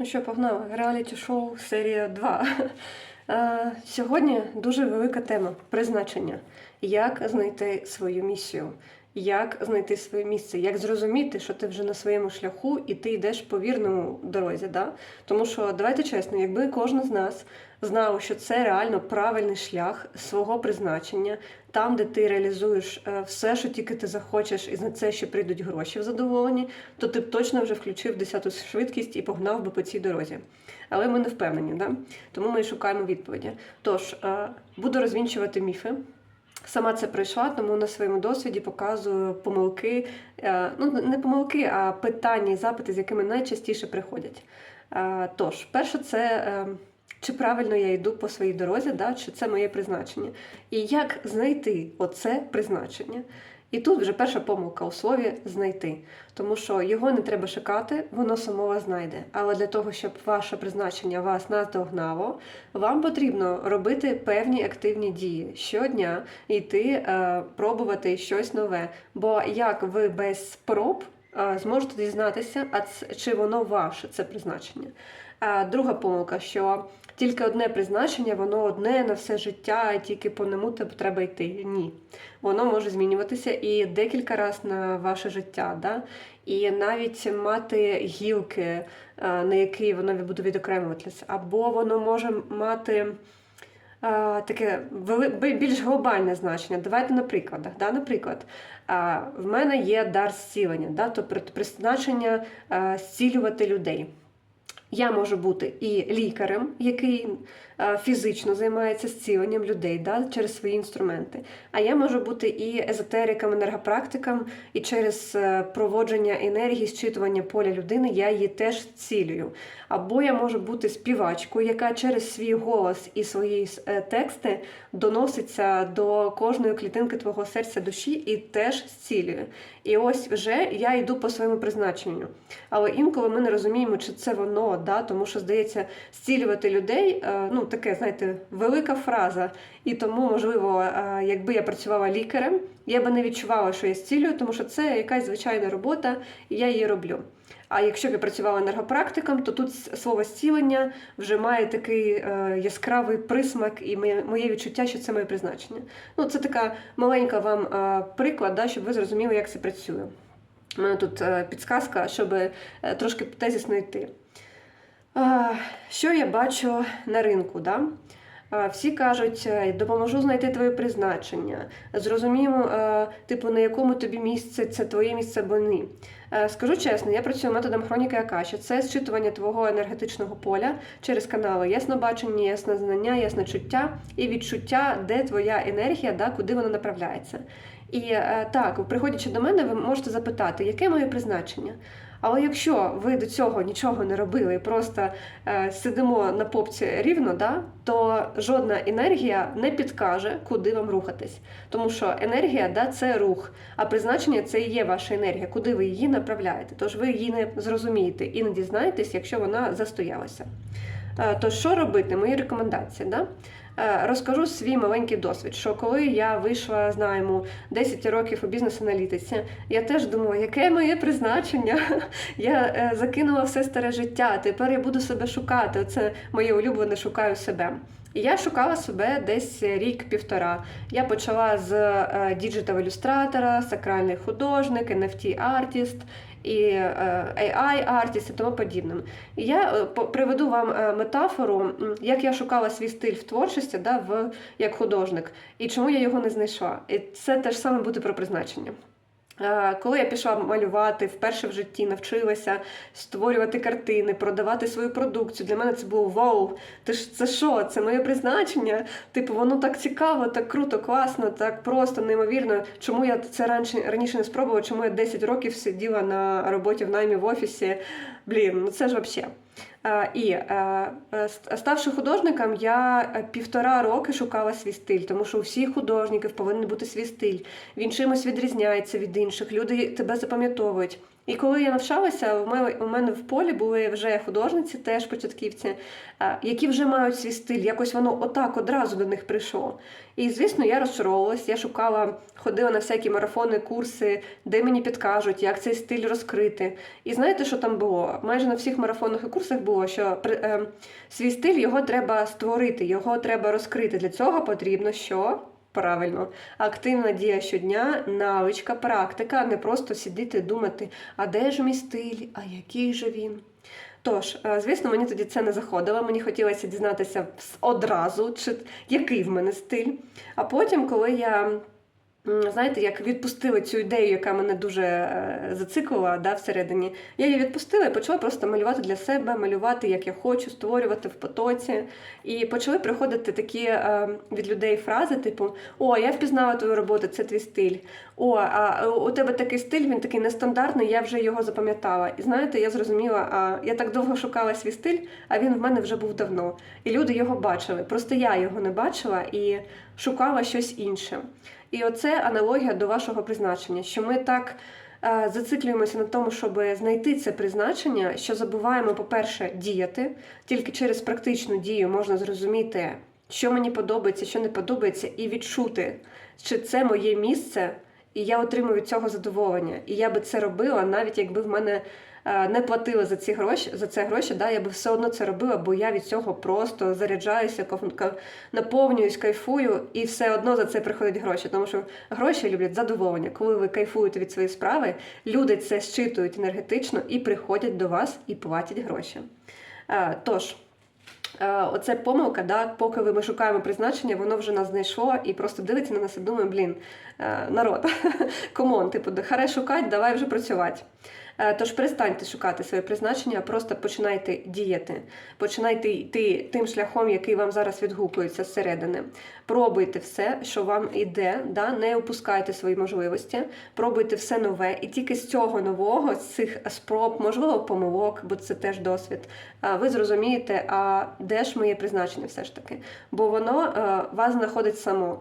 Ну що, погнали, реаліті шоу серія 2. Е, Сьогодні дуже велика тема призначення. Як знайти свою місію, як знайти своє місце, як зрозуміти, що ти вже на своєму шляху і ти йдеш по вірному дорозі. Да? Тому що давайте чесно, якби кожен з нас знав, що це реально правильний шлях свого призначення, там, де ти реалізуєш е, все, що тільки ти захочеш, і на це ще прийдуть гроші в задоволені, то ти б точно вже включив десяту швидкість і погнав би по цій дорозі. Але ми не впевнені, да? тому ми і шукаємо відповіді. Тож е, буду розвінчувати міфи. Сама це пройшла, тому на своєму досвіді показую помилки, е, ну не помилки, а питання і запити, з якими найчастіше приходять. Е, Тож, перше, це е, чи правильно я йду по своїй дорозі, да, чи це моє призначення. І як знайти оце призначення. І тут вже перша помилка у слові знайти, тому що його не треба шукати, воно само вас знайде. Але для того, щоб ваше призначення вас наздогнало, вам потрібно робити певні активні дії щодня, йти е, пробувати щось нове. Бо як ви без проб е, зможете дізнатися, а ц- чи воно ваше це призначення. А друга помилка, що тільки одне призначення, воно одне на все життя, тільки по ньому тебе треба йти. Ні. Воно може змінюватися і декілька разів на ваше життя. Да? І навіть мати гілки, е, на які воно буде відокремлюватися, або воно може мати. Таке більш глобальне значення. Давайте на прикладах. Да? Наприклад, в мене є дар зцілення, да? тобто призначення зцілювати людей. Я можу бути і лікарем, який е, фізично займається зціленням людей да, через свої інструменти. А я можу бути і езотериком, енергопрактиком, і через е, проводження енергії, зчитування поля людини я її теж зцілюю. Або я можу бути співачкою, яка через свій голос і свої е, тексти доноситься до кожної клітинки твого серця душі і теж зцілює. І ось вже я йду по своєму призначенню. Але інколи ми не розуміємо, чи це воно, да? тому що здається, зцілювати людей е, ну таке, знаєте, велика фраза. І тому, можливо, е, якби я працювала лікарем, я би не відчувала, що я зцілюю, тому що це якась звичайна робота, і я її роблю. А якщо б я працювала енергопрактиком, то тут слово зцілення вже має такий е, яскравий присмак і моє, відчуття, що це моє призначення. Ну, це така маленька вам е, приклад, да, щоб ви зрозуміли, як це працює. У мене тут е, підсказка, щоб е, трошки тезісно йти. А, Що я бачу на ринку? Да? Всі кажуть, допоможу знайти твоє призначення. Зрозуміємо, типу, на якому тобі місце це твоє місце або ні. Скажу чесно, я працюю методом хроніки Акаші. Це зчитування твого енергетичного поля через канали яснобачення, ясне знання, ясне чуття і відчуття, де твоя енергія, да, куди вона направляється. І е, так, приходячи до мене, ви можете запитати, яке моє призначення. Але якщо ви до цього нічого не робили просто е, сидимо на попці рівно, да, то жодна енергія не підкаже, куди вам рухатись. Тому що енергія да, це рух, а призначення це і є ваша енергія, куди ви її направляєте. Тож ви її не зрозумієте і не дізнаєтесь, якщо вона застоялася. Е, Тож, що робити? Мої рекомендації. Да? Е, Розкажу свій маленький досвід, що коли я вийшла, знаємо, 10 років у бізнес-аналітиці, я теж думала, яке моє призначення. Я е, закинула все старе життя, тепер я буду себе шукати. Це моє улюблене шукаю себе. І я шукала себе десь рік-півтора. Я почала з е, діджитал-ілюстратора, сакральний художник, NFT-артіст і е, AI-артіст і тому подібним. І я е, приведу вам метафору, як я шукала свій стиль в творчості да, в, як художник, і чому я його не знайшла. І це теж саме буде про призначення. Е, Коли я пішла малювати вперше в житті, навчилася створювати картини, продавати свою продукцію. Для мене це було вау. Ти ж це що? Це моє призначення. Типу, воно так цікаво, так круто, класно, так просто, неймовірно. Чому я це раніше раніше не спробувала? Чому я 10 років сиділа на роботі в наймі в офісі? Блін, ну це ж взагалі. Е, І е, е, ст- ставши художником, я півтора роки шукала свій стиль, тому що у всіх художників повинен бути свій стиль. Він чимось відрізняється від інших. Люди тебе запам'ятовують. І коли я навчалася, у мене, в полі були вже художниці, теж початківці, які вже мають свій стиль. Якось воно отак одразу до них прийшло. І звісно, я розчаровувалась, я шукала, ходила на всякі марафони, курси, де мені підкажуть, як цей стиль розкрити. І знаєте, що там було? Майже на всіх марафонах і курсах курсах було, що е, свій стиль його треба створити, його треба розкрити. Для цього потрібно що? Правильно, активна дія щодня, навичка, практика, не просто сидіти думати, а де ж мій стиль, а який же він. Тож, е, звісно, мені тоді це не заходило. Мені хотілося дізнатися одразу, чи який в мене стиль. А потім, коли я знаєте, як відпустила цю ідею, яка мене дуже е, зациклила да, всередині, я її відпустила і почала просто малювати для себе, малювати, як я хочу, створювати в потоці. І почали приходити такі е, від людей фрази, типу: О, я впізнала твою роботу, це твій стиль. О, а у тебе такий стиль, він такий нестандартний, я вже його запам'ятала. І знаєте, я зрозуміла, а я так довго шукала свій стиль, а він в мене вже був давно. І люди його бачили. Просто я його не бачила і шукала щось інше. І оце аналогія до вашого призначення, що ми так зациклюємося на тому, щоб знайти це призначення, що забуваємо, по-перше, діяти. Тільки через практичну дію можна зрозуміти, що мені подобається, що не подобається, і відчути, чи це моє місце, і я отримую від цього задоволення. І я би це робила, навіть якби в мене е, не платили за ці гроші, за це гроші, да, я би все одно це робила, бо я від цього просто заряджаюся, наповнююсь, кайфую, і все одно за це приходять гроші. Тому що гроші люблять задоволення. Коли ви кайфуєте від своєї справи, люди це щитують енергетично і приходять до вас і платять гроші. Е, Тож. Е, Оце помилка, да, поки ми шукаємо призначення, воно вже нас знайшло і просто дивиться на нас і думає, блін, е, народ, комон, типу, харе шукати, давай вже працювати. Е, Тож перестаньте шукати своє призначення, а просто починайте діяти. Починайте йти тим шляхом, який вам зараз відгукується зсередини. Пробуйте все, що вам іде, да? не опускайте свої можливості, пробуйте все нове, і тільки з цього нового, з цих спроб, можливо, помилок, бо це теж досвід. е, Ви зрозумієте, а де ж моє призначення все ж таки, бо воно е, вас знаходить само.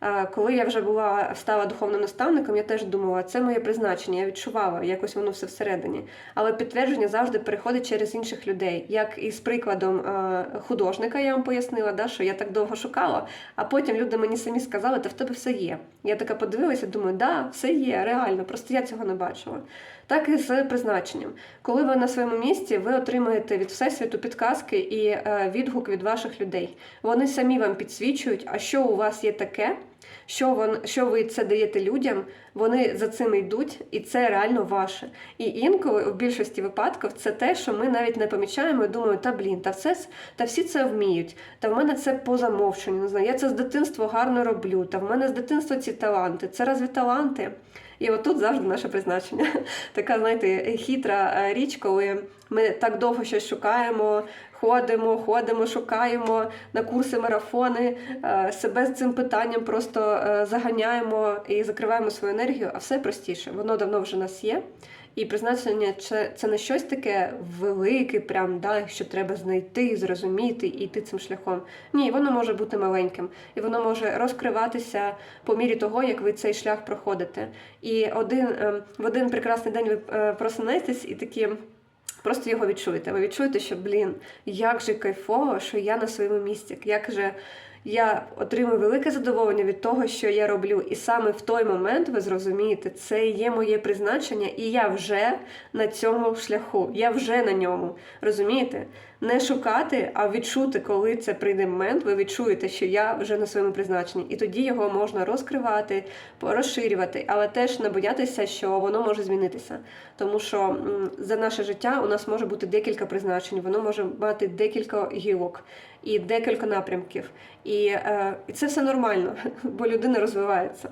Е, Коли я вже була стала духовним наставником, я теж думала, це моє призначення. Я відчувала якось воно все всередині. Але підтвердження завжди переходить через інших людей. Як і з прикладом е, художника, я вам пояснила, да, що я так довго шукала, а потім люди мені самі сказали, та в тебе все є. Я така подивилася, думаю, да, все є, реально, просто я цього не бачила. Так і з призначенням. Коли ви на своєму місці, ви отримаєте від всесвіту підказки і е, відгук від ваших людей. Вони самі вам підсвічують, а що у вас є таке, що, вон, що ви це даєте людям, вони за цим йдуть, і це реально ваше. І інколи, в більшості випадків, це те, що ми навіть не помічаємо і думаємо, та блін, та все та всі це вміють, та в мене це по замовченню. Не знаю, я це з дитинства гарно роблю, та в мене з дитинства ці таланти. Це разві таланти? І отут завжди наше призначення. Така, знаєте, хитра е, річ, коли ми так довго щось шукаємо, ходимо, ходимо, шукаємо на курси, марафони, е, себе з цим питанням просто е, заганяємо і закриваємо свою енергію, а все простіше. Воно давно вже в нас є. І призначення це, не щось таке велике, прям, да, що треба знайти, зрозуміти і йти цим шляхом. Ні, воно може бути маленьким, і воно може розкриватися по мірі того, як ви цей шлях проходите. І один, е, в один прекрасний день ви е, просинетесь і такі. Просто його відчуєте. Ви відчуєте, що, блін, як же кайфово, що я на своєму місці, як же я отримую велике задоволення від того, що я роблю. І саме в той момент ви зрозумієте, це є моє призначення, і я вже на цьому шляху, я вже на ньому. Розумієте? Не шукати, а відчути, коли це прийде момент, ви відчуєте, що я вже на своєму призначенні. І тоді його можна розкривати, розширювати, але теж не боятися, що воно може змінитися. Тому що за наше життя у нас може бути декілька призначень, воно може мати декілька гілок і декілька напрямків. І, е, і це все нормально, бо людина розвивається.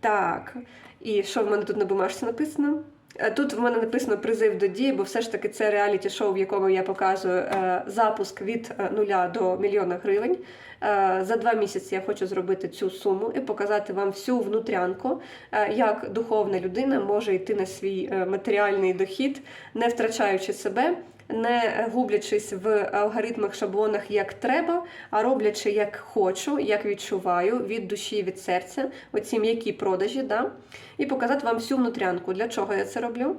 Так, і що в мене тут на бумажці написано? Е, Тут в мене написано призив до дії, бо все ж таки це реаліті-шоу, в якому я показую е, запуск від е, нуля до мільйона гривень. За два місяці я хочу зробити цю суму і показати вам всю внутрянку, як духовна людина може йти на свій матеріальний дохід, не втрачаючи себе. Не гублячись в алгоритмах, шаблонах як треба, а роблячи як хочу, як відчуваю від душі, від серця, оці м'які продажі, да? і показати вам всю внутрянку. Для чого я це роблю?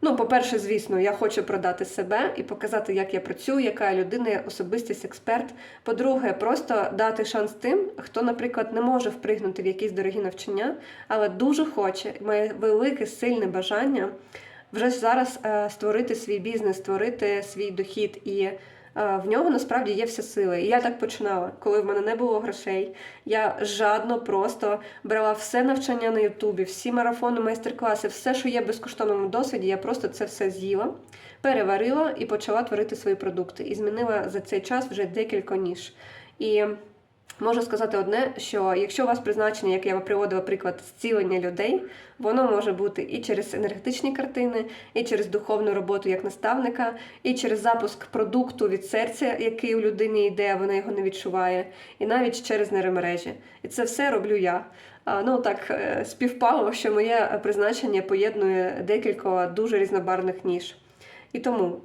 Ну, по-перше, звісно, я хочу продати себе і показати, як я працюю, яка я людина, особистість, експерт. По-друге, просто дати шанс тим, хто, наприклад, не може впригнути в якісь дорогі навчання, але дуже хоче, має велике сильне бажання вже зараз е, створити свій бізнес, створити свій дохід. І е, в нього насправді є вся сила. І я так починала, коли в мене не було грошей. Я жадно просто брала все навчання на Ютубі, всі марафони, майстер-класи, все, що є в безкоштовному досвіді, я просто це все з'їла, переварила і почала творити свої продукти. І змінила за цей час вже декілька ніж. І Можу сказати одне, що якщо у вас призначення, як я приводила приклад, зцілення людей, воно може бути і через енергетичні картини, і через духовну роботу як наставника, і через запуск продукту від серця, який у людини йде, вона його не відчуває, і навіть через нейромережі. І це все роблю я. Ну так е, співпало, що моє призначення поєднує декілька дуже різнобарвних ніж. І тому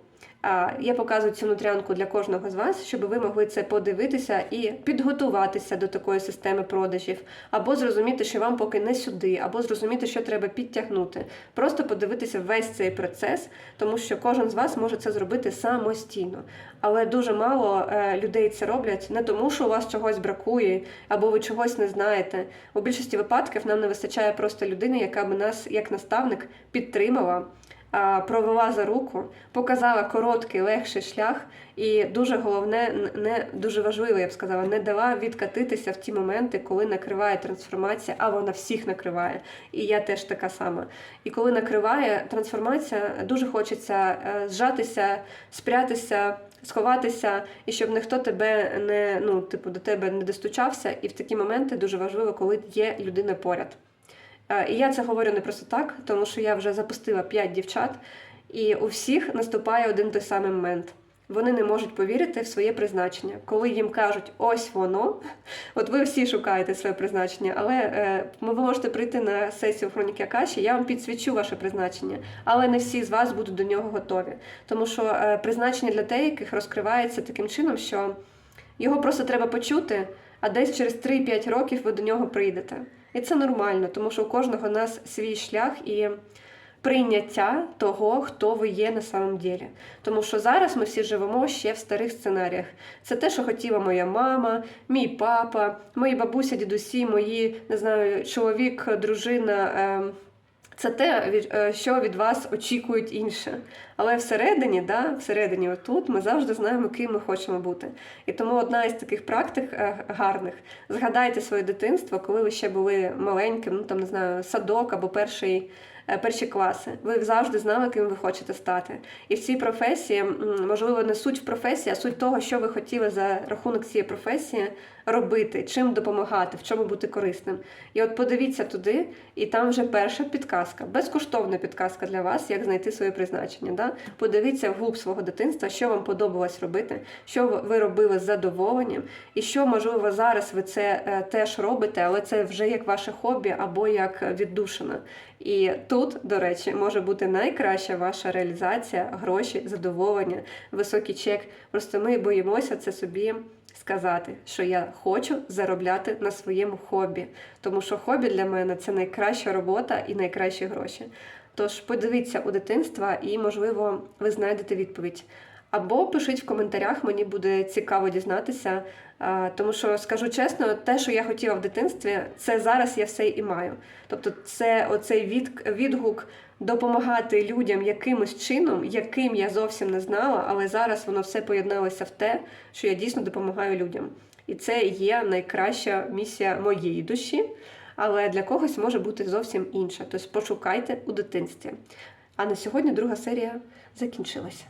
Я показую цю нутрянку для кожного з вас, щоб ви могли це подивитися і підготуватися до такої системи продажів, або зрозуміти, що вам поки не сюди, або зрозуміти, що треба підтягнути. Просто подивитися весь цей процес, тому що кожен з вас може це зробити самостійно. Але дуже мало е, людей це роблять не тому, що у вас чогось бракує, або ви чогось не знаєте. У більшості випадків нам не вистачає просто людини, яка б нас як наставник підтримала провела за руку, показала короткий, легший шлях, і дуже головне, не дуже важливо, я б сказала, не дала відкатитися в ті моменти, коли накриває трансформація, а вона всіх накриває. І я теж така сама. І коли накриває трансформація, дуже хочеться е, зжатися, спрятися. Сховатися, і щоб ніхто тебе не ну, типу, до тебе не достучався, і в такі моменти дуже важливо, коли є людина поряд. Е, і я це говорю не просто так, тому що я вже запустила 5 дівчат, і у всіх наступає один той самий момент. Вони не можуть повірити в своє призначення. Коли їм кажуть, ось воно, от ви всі шукаєте своє призначення, але е, ви можете прийти на сесію хроніки Акаші, я вам підсвічу ваше призначення, але не всі з вас будуть до нього готові. Тому що е, призначення для деяких розкривається таким чином, що його просто треба почути, а десь через 3-5 років ви до нього прийдете. І це нормально, тому що у кожного нас свій шлях і прийняття того, хто ви є на самом ділі. Тому що зараз ми всі живемо ще в старих сценаріях. Це те, що хотіла моя мама, мій папа, мої бабуся, дідусі, мої не знаю, чоловік, дружина. Ем, це те, е, що від вас очікують інше. Але всередині, да, всередині, отут, ми завжди знаємо, ким ми хочемо бути. І тому одна із таких практик е, гарних: згадайте своє дитинство, коли ви ще були маленьким, ну там не знаю, садок або перший. Е, перші класи. Ви завжди знали, ким ви хочете стати. І в цій професії, можливо, не суть в професії, а суть того, що ви хотіли за рахунок цієї професії робити, чим допомагати, в чому бути корисним. І от подивіться туди, і там вже перша підказка, безкоштовна підказка для вас, як знайти своє призначення. Да? Подивіться вглуб свого дитинства, що вам подобалось робити, що ви робили з задоволенням, і що, можливо, зараз ви це е, теж робите, але це вже як ваше хобі або як віддушина. І тут, до речі, може бути найкраща ваша реалізація, гроші, задоволення, високий чек. Просто ми боїмося це собі сказати, що я хочу заробляти на своєму хобі, тому що хобі для мене це найкраща робота і найкращі гроші. Тож подивіться у дитинства і, можливо, ви знайдете відповідь. Або пишіть в коментарях, мені буде цікаво дізнатися, тому що скажу чесно, те, що я хотіла в дитинстві, це зараз я все і маю. Тобто, це оцей від, відгук допомагати людям якимось чином, яким я зовсім не знала, але зараз воно все поєдналося в те, що я дійсно допомагаю людям. І це є найкраща місія моєї душі, але для когось може бути зовсім інша. Тобто пошукайте у дитинстві. А на сьогодні друга серія закінчилася.